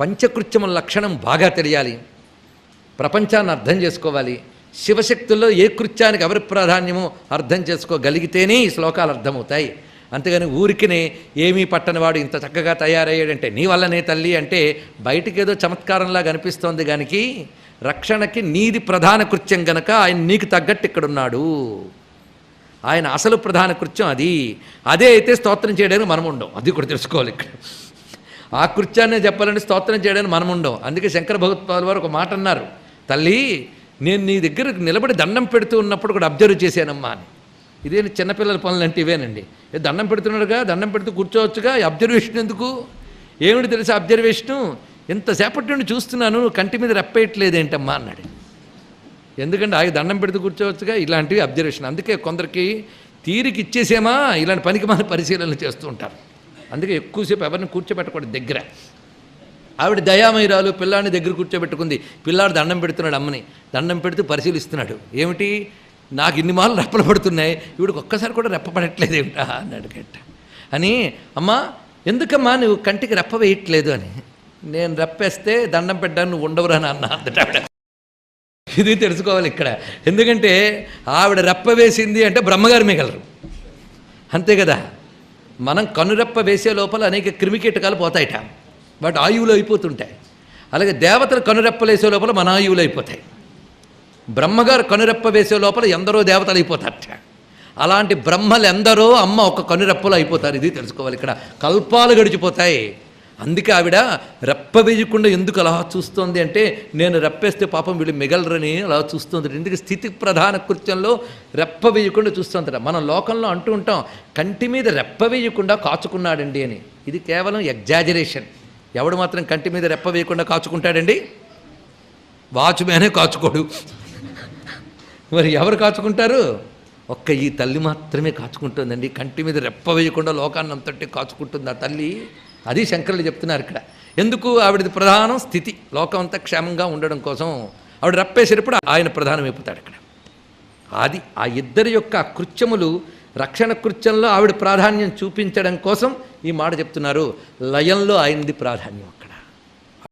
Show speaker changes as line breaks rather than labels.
పంచకృత్యముల లక్షణం బాగా తెలియాలి. ప్రపంచాన్ని అర్థం చేసుకోవాలి. శివశక్తుల్లో ఏ కృత్యానికి ఎవరి ప్రాధాన్యమో అర్థం చేసుకోగలిగితేనే ఈ శ్లోకాలు అర్థమవుతాయి. అంతేగాని ఊరికినే ఏమీ పట్టనివాడు ఇంత చక్కగా తయారయ్యాడంటే నీ వల్లనే తల్లి అంటే బయటికి ఏదో చమత్కారంలా కనిపిస్తోంది గానికి. రక్షణకి నీది ప్రధాన కృత్యం గనక ఆయన నీకు తగ్గట్టు ఇక్కడున్నాడు. ఆయన అసలు ప్రధాన కృత్యం అది. అదే అయితే స్తోత్రం చేయడానికి మనం ఉండం అది కూడా తెలుసుకోవాలి ఇక్కడ. ఆ కృత్యాన్ని చెప్పాలని స్తోత్రం చేయడానికి మనం ఉండవు అందుకే శంకర భగవత్పాల్ వారు ఒక మాట అన్నారు. తల్లి నేను నీ దగ్గర నిలబడి దండం పెడుతూ ఉన్నప్పుడు కూడా అబ్జర్వ్ చేశానమ్మా అని. ఇదే చిన్నపిల్లల పనులు అంటే ఇవేనండి? దండం పెడుతున్నాడుగా దండం పెడుతూ కూర్చోవచ్చుగా అబ్జర్వేషన్ ఎందుకు? ఏమిటి తెలుసా అబ్జర్వేషను? ఎంతసేపటి నుండి చూస్తున్నాను కంటి మీద రెప్పేయట్లేదేంటమ్మా అన్నాడు. ఎందుకంటే ఆగి దండం పెడుతూ కూర్చోవచ్చుగా ఇలాంటివి అబ్జర్వేషన్. అందుకే కొందరికి తీరికి ఇచ్చేసేమా ఇలాంటి పనికి మన పరిశీలనలు చేస్తూ ఉంటారు. అందుకే ఎక్కువసేపు ఎవరిని కూర్చోబెట్టకూడదు దగ్గర. ఆవిడ దయామయురాలు పిల్లాడిని దగ్గర కూర్చోబెట్టుకుంది. పిల్లాడు దండం పెడుతున్నాడు అమ్మని. దండం పెడుతూ పరిశీలిస్తున్నాడు. ఏమిటి? నాకు ఇన్ని మాలు రెప్పలు పడుతున్నాయి. ఇవిడికి ఒక్కసారి కూడా రెప్పపడట్లేదు ఏమిటా? అన్నాడు గట్ట అని అమ్మా ఎందుకమ్మా నువ్వు కంటికి రెప్ప వేయట్లేదు అని. నేను రెప్పేస్తే దండం పెట్టాను నువ్వు ఉండవురా నాన్న అందట ఇది తెలుసుకోవాలి ఇక్కడ. ఎందుకంటే ఆవిడ రెప్ప వేసింది అంటే బ్రహ్మగారు మిగలరు అంతే కదా? మనం కనురెప్ప వేసే లోపల అనేక క్రిమికీటకాలు పోతాయట. వాటి ఆయువులు అయిపోతుంటాయి. అలాగే దేవతలు కనురెప్పలు వేసే లోపల మన ఆయువులు అయిపోతాయి. బ్రహ్మగారు కనురెప్ప వేసే లోపల ఎందరో దేవతలు అయిపోతారట. అలాంటి బ్రహ్మలు ఎందరో అమ్మ ఒక కనురెప్పలు అయిపోతారు. ఇది తెలుసుకోవాలి. ఇక్కడ కల్పాలు గడిచిపోతాయి. అందుకే ఆవిడ రెప్ప వేయకుండా ఎందుకు అలా చూస్తోంది అంటే నేను రెప్పేస్తే పాపం వీళ్ళు మిగలరని అలా చూస్తుంది. ఎందుకు స్థితి ప్రధాన కృత్యంలో రెప్ప వేయకుండా చూస్తుంటారు మనం లోకంలో అంటూ ఉంటాం కంటి మీద రెప్ప వేయకుండా కాచుకున్నాడండి అని. ఇది కేవలం ఎగ్జాజరేషన్ ఎవడు మాత్రం కంటి మీద రెప్ప వేయకుండా కాచుకుంటాడండి? వాచ్మ్యానే కాచుకోడు. మరి ఎవరు కాచుకుంటారు? ఒక్క ఈ తల్లి మాత్రమే కాచుకుంటుందండి. కంటి మీద రెప్ప వేయకుండా లోకాన్ని అంతటి కాచుకుంటుంది ఆ తల్లి. అది శంకరులు చెప్తున్నారు ఇక్కడ. ఎందుకు? ఆవిడది ప్రధానం స్థితి. లోకం అంతా క్షేమంగా ఉండడం కోసం ఆవిడ రప్పేసేటప్పుడు ఆయన ప్రధానమైపోతాడు ఇక్కడ అది ఆ ఇద్దరి యొక్క కృత్యములు రక్షణ కృత్యంలో ఆవిడ ప్రాధాన్యం చూపించడం కోసం ఈ మాట చెప్తున్నారు. లయంలో ఆయనది ప్రాధాన్యం.